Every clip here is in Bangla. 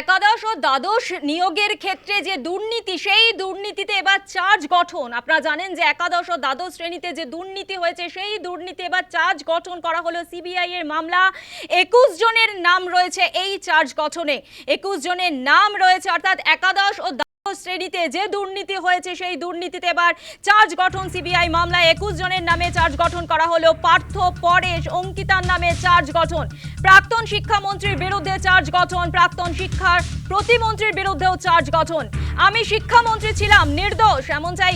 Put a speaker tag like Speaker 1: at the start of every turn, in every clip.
Speaker 1: একাদশ ও দ্বাদশ নিয়োগের ক্ষেত্রে যে দুর্নীতি, সেই দুর্নীতিতে এবার চার্জ গঠন। আপনারা জানেন যে একাদশ ও দ্বাদশ শ্রেণীতে যে দুর্নীতি হয়েছে, সেই দুর্নীতি এবার চার্জ গঠন করা হলো সিবিআই এর মামলা। একুশ জনের নাম রয়েছে এই চার্জ গঠনে। একুশ জনের নাম রয়েছে, অর্থাৎ একাদশ ও শ্রেণীতে যে দুর্নীতি হয়েছে, সেই দুর্নীতিতে এবার চার্জ গঠন সিবিআই মামলায় একুশ জনের নামে চার্জ গঠন করা হলো। পার্থ পরেশ অঙ্কিতার নামে চার্জ গঠন। প্রাক্তন শিক্ষামন্ত্রীর বিরুদ্ধে চার্জ গঠন। প্রাক্তন শিক্ষার প্রতিমন্ত্রীর বিরুদ্ধেও চার্জ গঠন। আমি শিক্ষামন্ত্রী ছিলাম, নির্দোষ, এমন চাই।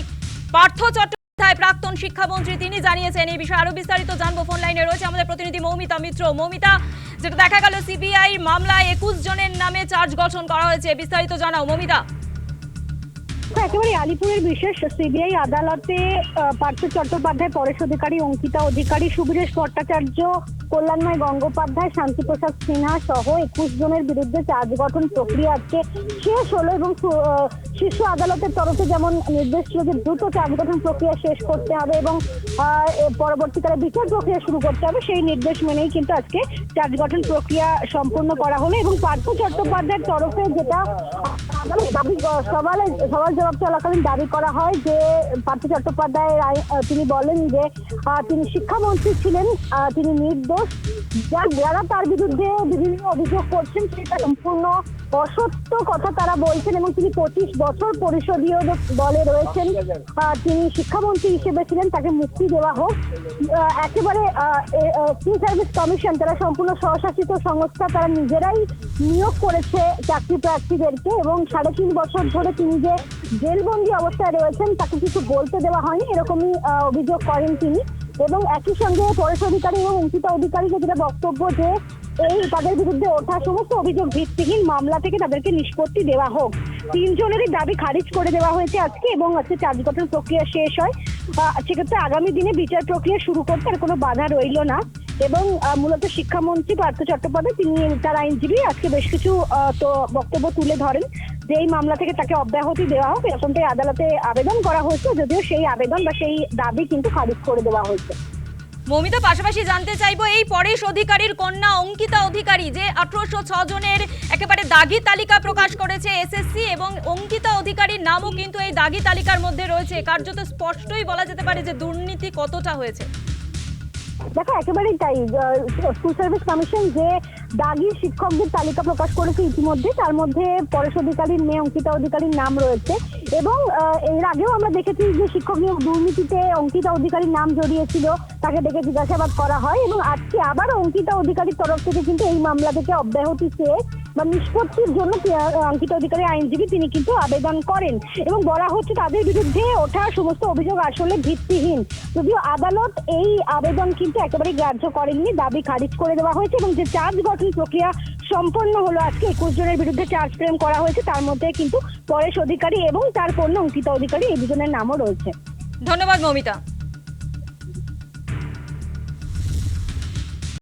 Speaker 1: পার্থ চট্টোপাধ্যায়, প্রাক্তন শিক্ষামন্ত্রী, তিনি জানিয়েছেন, এই বিষয়ে আরও বিস্তারিত জানব। ফোন লাইনে রয়েছে আমাদের প্রতিনিধি মৌমিতা মিত্র। মৌমিতা, যেটা দেখা গেল, সিবিআই মামলায় একুশ জনের নামে চার্জ গঠন করা হয়েছে, বিস্তারিত জানাও। মৌমিতা।
Speaker 2: একেবারে আলিপুরের বিশেষ সিবিআই আদালতে পার্থ চট্টোপাধ্যায়, পরেশ অধিকারী, অঙ্কিতা অধিকারী, সুবীরেশ ভট্টাচার্য, কল্যাণময় গঙ্গোপাধ্যায়, শান্তিপ্রসাদ সিনহা সহ একুশ জনের বিরুদ্ধে চার্জ গঠন প্রক্রিয়া আজকে শেষ হলো এবং শীর্ষ আদালতের তরফে যেমন নির্দেশ ছিল যে দ্রুত চার্জ গঠন প্রক্রিয়া শেষ করতে হবে এবং পরবর্তীকালে বিচার প্রক্রিয়া শুরু করতে হবে, সেই নির্দেশ মেনেই কিন্তু আজকে চার্জ গঠন প্রক্রিয়া সম্পূর্ণ করা হলো এবং পার্থ চট্টোপাধ্যায়ের তরফে যেটা দাবি সওয়ালে সওয়াল জবাব চলাকালীন দাবি করা হয় যে পার্থ চট্টোপাধ্যায় তিনি বলেন যে তিনি শিক্ষামন্ত্রী ছিলেন তিনি নির্দোষ। যারা তার বিরুদ্ধে বিভিন্ন অভিযোগ করছেন, সেটা সম্পূর্ণ অসত্য কথা তারা বলছেন এবং তিনি পঁচিশ বছর পরিষদীয় দলে রয়েছেন তিনি শিক্ষামন্ত্রী হিসেবে ছিলেন তাকে মুক্তি দেওয়া হোক। একেবারে সিভিল সার্ভিস কমিশন তারা সম্পূর্ণ স্বশাসিত সংস্থা তারা নিজেরাই নিয়োগ করেছে চাকরি প্রার্থীদেরকে এবং সাড়ে তিন বছর ধরে তিনি যে জেলবন্দি অবস্থায় রয়েছেন তাকে কিছু বলতে দেওয়া হয়নি এরকমই আহ, অভিযোগ করেন তিনি। এবং একই সঙ্গে পরেশ অধিকারী এবং অঙ্কিতা অধিকারীকে যেটা বক্তব্য যে এই তাদের বিরুদ্ধে ওঠা সমস্ত অভিযোগ ভিত্তিহীন মামলা থেকে তাদেরকে নিষ্পত্তি দেওয়া হোক। তিনজনেরই দাবি খারিজ করে দেওয়া হয়েছে আজকে এবং আজকে চার্জ গঠন প্রক্রিয়া শেষ হয়। সেক্ষেত্রে আগামী দিনে বিচার প্রক্রিয়া শুরু করতে আর কোনো বাধা রইল না এবং মূলত শিক্ষামন্ত্রী পার্থ চট্টোপাধ্যায়, তিনি তার আইনজীবী, আজকে বেশ কিছু তো বক্তব্য তুলে ধরেন যে এই মামলা থেকে তাকে অব্যাহতি দেওয়া হোক। এরকমটাই আদালতে আবেদন করা হয়েছে, যদিও সেই আবেদন বা সেই দাবি কিন্তু খারিজ করে দেওয়া হয়েছে।
Speaker 1: মৌমিতা, পাশাপাশি জানতে চাইব এই পরেশ অধিকারীর কন্যা অঙ্কিতা অধিকারী, যে আঠারোশো ছ জনের একেবারে দাগি তালিকা প্রকাশ করেছে এসএসসি এবং অঙ্কিতা অধিকারীর নামও কিন্তু এই দাগি তালিকার মধ্যে রয়েছে। কার্যত স্পষ্টই বলা যেতে পারে যে দুর্নীতি কতটা হয়েছে।
Speaker 2: দেখো, একেবারেই তাই স্কুল সার্ভিস কমিশন যে দাগি শিক্ষকদের তালিকা প্রকাশ করেছে ইতিমধ্যে, তার মধ্যে পরেশ অধিকারীর মেয়ে অঙ্কিতা অধিকারীর নাম রয়েছে এবং এর আগেও আমরা দেখেছি যে শিক্ষক নিয়োগ দুর্নীতিতে অঙ্কিতা অধিকারীর নাম জড়িয়েছিল, তাকে ডেকে জিজ্ঞাসাবাদ করা হয় এবং আজকে আবার অঙ্কিতা অধিকারীর তরফ থেকে কিন্তু এই মামলা থেকে অব্যাহতি চেয়ে বা নিষ্পত্তির জন্য অঙ্কিত অধিকারী আইনজীবী তিনি কিন্তু আবেদন করেন এবং বলা হচ্ছে তাদের বিরুদ্ধে ওঠা সমস্ত অভিযোগ আসলে ভিত্তিহীন। যদিও আদালত এই আবেদন কিন্তু একেবারে গ্রাহ্য করেননি, দাবি খারিজ করে দেওয়া হয়েছে এবং যে চার্জ গঠন প্রক্রিয়া সম্পন্ন হলো আজকে, একুশ জনের বিরুদ্ধে চার্জ ফ্রেম করা হয়েছে, তার মধ্যে কিন্তু পরেশ অধিকারী এবং তার কন্যা অঙ্কিতা অধিকারী এই দুজনের নামও রয়েছে।
Speaker 1: ধন্যবাদ, মৌমিতা।